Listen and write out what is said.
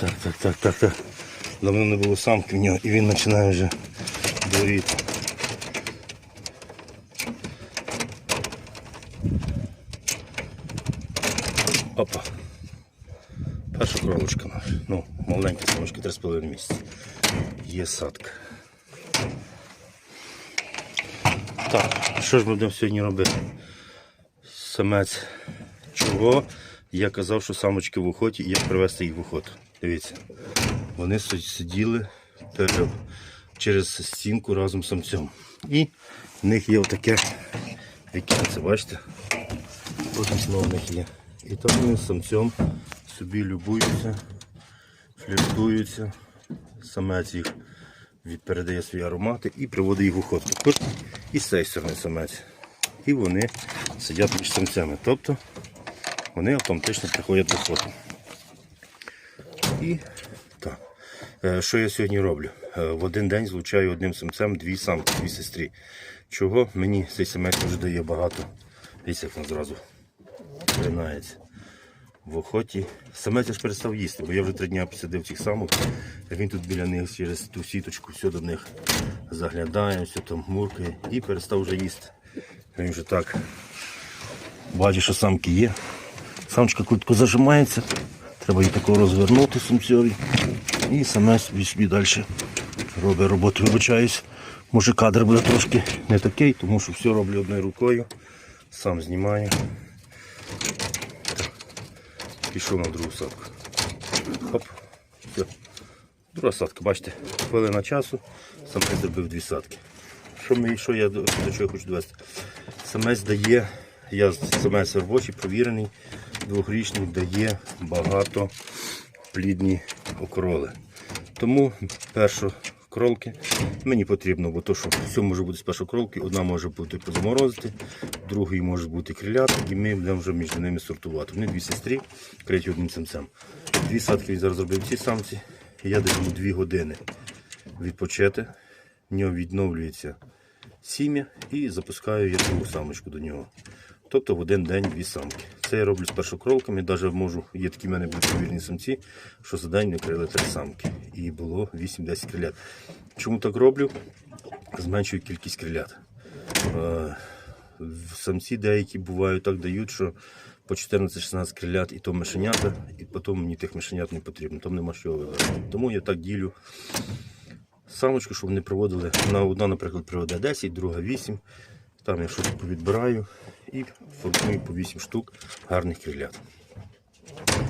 Так, так, так, так, так. Давно не було самки в нього і він починає вже дуріти. Опа. Перша кролочка наша. Ну, маленька самочка, 3,5 місяці. Є садка. Так, що ж будемо сьогодні робити? Самець чого? Я казав, що самочки в охоті і як привезти їх в охоту. Дивіться. Вони сиділи через стінку разом з самцем. І в них є отаке вікінце, бачите? Ось вікно в них є. І там вони з самцем собі любуються, фліртуються. Самець їх передає свої аромати і приводить їх охоту. Також і з цієї сторони самець. І вони сидять між самцями. Тобто вони автоматично приходять в охоту. І так. Е, Що я сьогодні роблю? Е, В один день злучаю одним самцем дві самки, дві сестрі. Чого мені цей самець вже дає багато. Дивіться, як він зразу принається. В охоті. Самець я ж перестав їсти, бо я вже три дні посадив цих самок. Він тут біля них через ту сіточку все до них заглядає, все там муркає і перестав вже їсти. Він вже так бачить, що самки є. Самочка куртко зажимається. Треба її тако розвернути самцьові. І саме собі далі робить роботу. Вибачаюсь. Може кадр буде трошки не такий, тому що все роблю одною рукою. Сам знімаю. Пішов на другу садку. Хоп. Все. Друга садка, бачите, хвилина часу, саме зробив дві садки. Що, ми, що я до, чого хочу довести? Самець дає, я самець робочий, провірений, двохрічний, дає багато плідні окроли. Тому перші кролки мені потрібно, бо то, що все може бути з першої кролки, одна може бути позаморозити, другий може бути крилят, і ми будемо вже між ними сортувати. Вони дві сестри, третій одним самцем. Дві садки зараз зробив ці самці. Я даю йому дві години відпочити. В нього відновлюється сім'я і запускаю я другу самочку до нього. Тобто в один день дві самки. Це я роблю з першокролками. Навіть можу, є такі в мене безповірні самці, що за день не крили три самки. І було 8-10 крилят. Чому так роблю? Зменшую кількість крилят. Е, Самці деякі бувають так дають, що по 14-16 крилят і то мишенята, і потім мені тих мишенят не потрібно, там нема що вибирати. Тому я так ділю самочку, щоб вони проводили. На одна, наприклад, приведе 10, друга 8. Там я щось відбираю і формую по 8 штук гарних крилят.